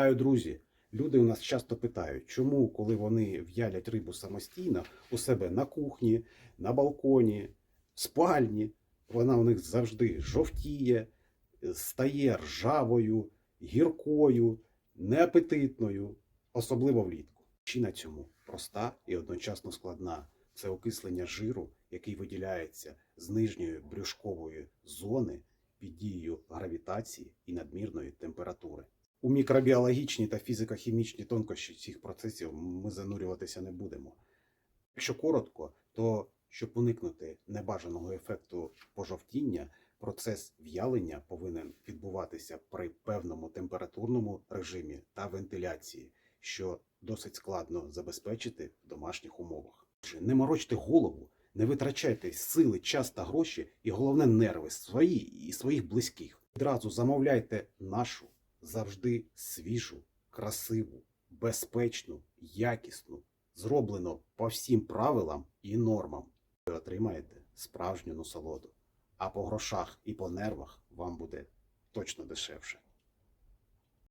Вітаю, друзі! Люди у нас часто питають, чому, коли вони в'ялять рибу самостійно у себе на кухні, на балконі, в спальні, вона у них завжди жовтіє, стає ржавою, гіркою, неапетитною, особливо влітку. Причина цьому проста і одночасно складна. Це окислення жиру, який виділяється з нижньої брюшкової зони під дією гравітації і надмірної температури. У мікробіологічні та фізико-хімічні тонкощі цих процесів ми занурюватися не будемо. Якщо коротко, то щоб уникнути небажаного ефекту пожовтіння, процес в'ялення повинен відбуватися при певному температурному режимі та вентиляції, що досить складно забезпечити в домашніх умовах. Не морочте голову, не витрачайте сили, час та гроші, і головне нерви свої і своїх близьких. Одразу замовляйте нашу завжди свіжу, красиву, безпечну, якісну, зроблено по всім правилам і нормам. Ви отримаєте справжню насолоду. А по грошах і по нервах вам буде точно дешевше.